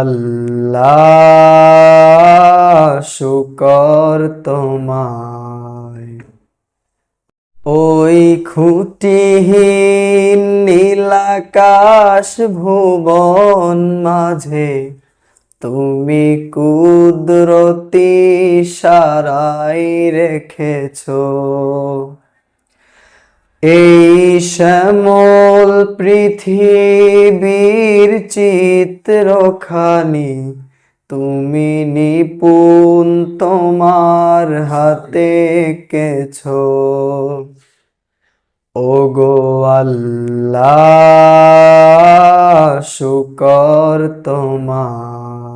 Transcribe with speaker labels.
Speaker 1: আল্লাহ শুকর তোমায়। ওই খুঁটিহীন নীলাকাশ ভুবন মাঝে তুমি কুদরতি সারাই রেখেছ। এই শ্যামল পৃথিবীর চিত্রখানি তুমি নিপুণ তোমার হাতে কেছ। ও গো আল্লাহ শুকর তোমার।